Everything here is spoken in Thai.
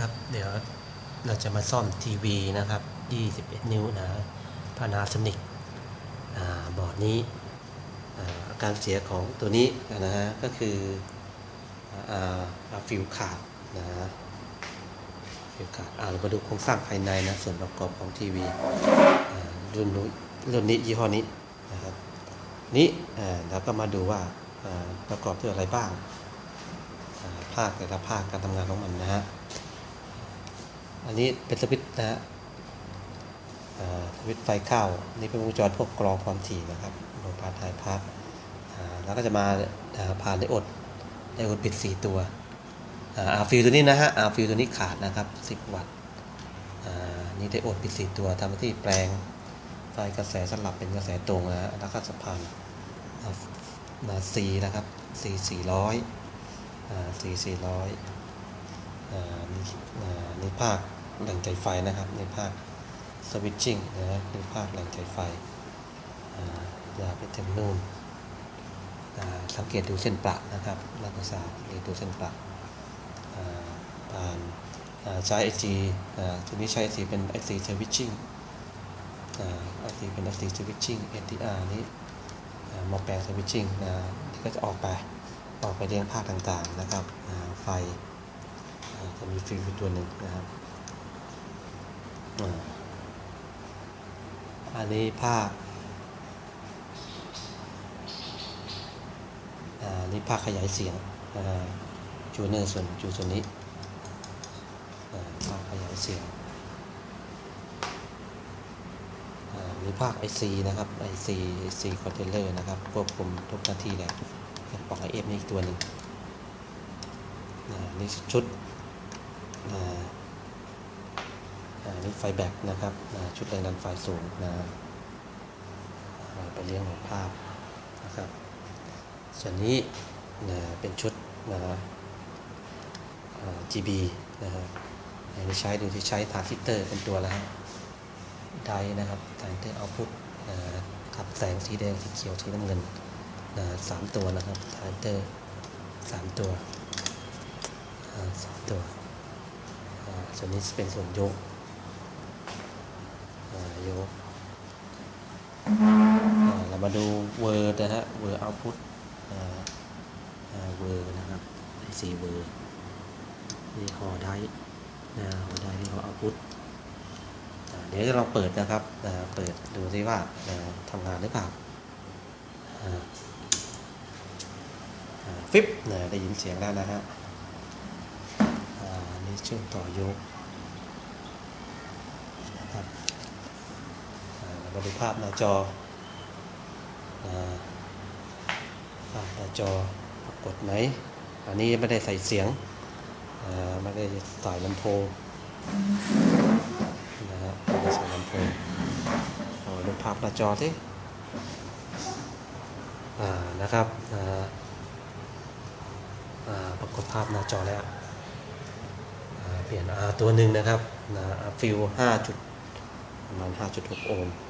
ครับ เดี๋ยวเราจะมาซ่อมทีวีนะครับ 21 นิ้วนะพานาสนิกบอร์ดนี้อ่าอาการเสียของตัวนี้นะฮะก็คืออ่าฟิลขาดนะฮะฟิลขาดเรามาดูโครงสร้างภายในนะส่วนประกอบของทีวีอ่ารุ่นนู้รุ่นนี้ยี่ห้อนี้นะครับนี้อ่าก็มาดูว่าอ่าประกอบด้วยอะไรบ้างอ่าภาคแต่ละภาคการทำงานของมันนะฮะ อันนี้เป็นสวิตนะฮะสวิตไฟเข้า นี่เป็นวงจรพวกกรองความถี่นะครับโลพาร์ทไฮพาร์ทแล้วก็จะมาผ่านไดโอดไดโอดปิด 4 ตัวอาร์ฟิวตัวนี้นะฮะอาร์ฟิวตัวนี้ขาดนะครับ 10 วัตต์นี่ไดโอดปิด 4 ตัวทำหน้าที่แปลงไฟกระแสสลับเป็นกระแสตรงนะ แล้วก็สะพานมา C นะครับ C 400 C 400 ในภาคแหล่งจ่ายไฟนะครับ ในภาคสวิตชิ่งนะในภาคแหล่งจ่ายไฟยาไปถึงนู่นสังเกตดูเส้นประนะครับนักศึกาสังเตดูเส้นประผ่านใช้ไอ IG ทีนี้ใช้ไอ IG เป็นไอจีสวิตชิ่งไอ IG เป็นไอจีสวิตชิ่งเอ็นทีอาร์นี้มาแปลสวิตชิ่งนะก็จะออกไป ออกไปเรียงภาคต่างๆนะครับไฟ จะมีฟิวตัวหนึ่งนะครับ อันนี้ภาคอ่านี่ภาคขยายเสียงจูเนอร์ส่วนจูส่วนนี้ภาคขยายเสียงอ่านี่ภาค IC นะครับ IC IC controller นะครับควบคุมทุกหน้าที่เลยปล่องไอเอฟนี่อีกตัวหนึ่งอ่านี่ชุด อ่าอ่านี่ไฟแบ็กนะครับชุดแรงดันไฟสูงนะไปเลี้ยงของภาพนะครับ ส่วนนี้นะเป็นชุดนะ GB นะฮะอันนี้ใช้ดูที่ใช้ทารานซิสเตอร์เป็นตัวแล้วฮะไดนะครับทารานซิสเตอร์เอาพุทขับแสงสีแดงสีเขียวสีน้ำเงินนะสามตัวนะครับทาร์เตอร์สามตัวสามตัว ส่วนนี้เป็นส่วนยกยก เรามาดูเวอร์นะฮะ เวอร์เอาพุทเวอร์นะครับไอซีเวอร์นี่หอได้นะหอได้นี่หอเอาพุทเดี๋ยวจะลองเปิดนะครับ เปิดดูซิว่าทำงานหรือเปล่าฟิปนะได้ยินเสียงแล้วนะฮะ นี่เชื่อมต่อยกนะครับอ่าเรามาดูภาพหน้าจอภาพหน้าจอปรากฏไหม อันนี้ไม่ได้ใส่เสียงไม่ได้ใส่ลำโพงนะฮะไม่ได้ใส่ลำโพงดูภาพหน้าจอสิอ่นะครับปรากฏภาพหน้าจอแล้ว เปลี่ยน R ตัวหนึ่งนะครับนะฟิลห้าจุดประมาณ5.6โอห์มอ่า